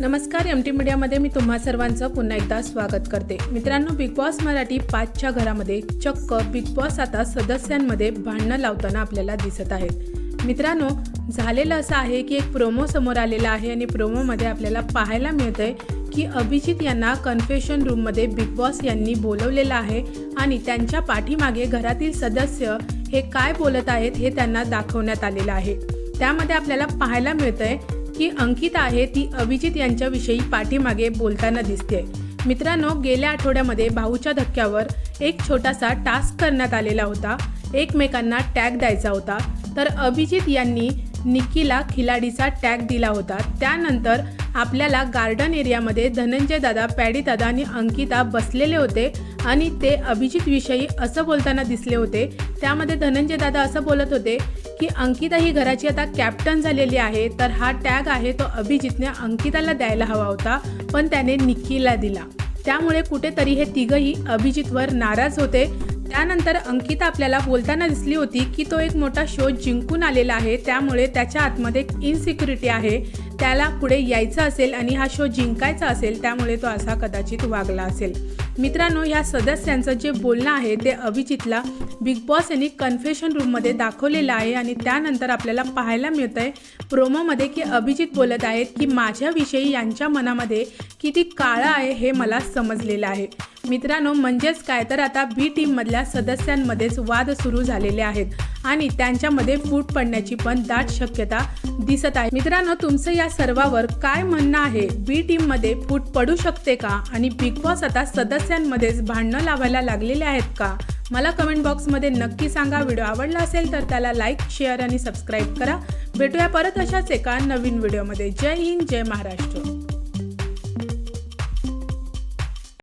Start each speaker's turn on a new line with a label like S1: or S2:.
S1: नमस्कार M T मीडियामध्ये मी तुम्हा सर्वांचं पुन्हा एकदा स्वागत करते. मित्रांनो बिग बॉस मराठी पाचच्या घरामध्ये चक्क बिग बॉस आता सदस्यांमध्ये भांडणं लावताना आपल्याला दिसत आहेत. मित्रांनो झालेलं असं आहे की एक प्रोमो समोर आलेला आहे आणि प्रोमोमध्ये आपल्याला पाहायला मिळतंय की अभिजित यांना कन्फेशन रूममध्ये बिग बॉस यांनी बोलवलेलं आहे आणि त्यांच्या पाठीमागे घरातील सदस्य हे काय बोलत आहेत हे त्यांना दाखवण्यात आलेलं आहे. त्यामध्ये आपल्याला पाहायला मिळतंय की अंकिता आहे ती अभिजित यांच्याविषयी पाठीमागे बोलताना दिसते मित्रांनो गेल्या आठवड्यामध्ये भाऊच्या धक्क्यावर एक छोटासा टास्क करण्यात आलेला होता. एकमेकांना टॅग द्यायचा होता. तर अभिजित यांनी निक्कीला खिलाडीचा टॅग दिला होता. त्यानंतर आपल्याला गार्डन एरियामध्ये धनंजय दादा पॅडी दादा आणि अंकिता बसलेले होते आणि ते अभिजितविषयी असं बोलताना दिसले होते. त्यामध्ये धनंजय दादा असं बोलत होते की अंकिता ही घराची आता कॅप्टन झालेली आहे तर हा टॅग आहे तो अभिजितने अंकिताला द्यायला हवा होता पण त्याने निक्कीला दिला. त्यामुळे कुठेतरी हे तिघही अभिजितवर नाराज होते. त्यानंतर अंकिता आपल्याला बोलताना दिसली होती की तो एक मोठा शो जिंकून आलेला आहे त्यामुळे त्याच्या आतमध्ये एक इनसिक्युरिटी आहे. त्याला पुढे यायचं असेल आणि हा शो जिंकायचा असेल त्यामुळे तो असा कदाचित वागला असेल. मित्रांनो या सदस्यांचं जे बोलणं आहे ते अभिजितला बिग बॉस यांनी कन्फेशन रूममध्ये दाखवलेलं आहे आणि त्यानंतर आपल्याला पाहायला मिळतं आहे प्रोमोमध्ये की अभिजित बोलत आहेत की माझ्याविषयी यांच्या मनामध्ये किती काळं आहे हे मला समजलेलं आहे. मित्रांनो म्हणजेच काय? तर आता बी टीममधल्या सदस्यांमध्येच वाद सुरू झालेले आहेत आणि त्यांच्यामध्ये फूट पडण्याची पण दाट शक्यता दिसत आहे. मित्रांनो तुमचं या सर्वावर काय म्हणणं आहे? बी टीममध्ये फूट पडू शकते का? आणि बिग बॉस आता सदस्यांमध्येच भांडणं लावायला लागलेले आहेत का? मला कमेंट बॉक्समध्ये नक्की सांगा. व्हिडिओ आवडला असेल तर त्याला लाईक शेअर आणि सबस्क्राईब करा. भेटूया परत अशाच एका नवीन व्हिडिओमध्ये. जय हिंद जय महाराष्ट्र.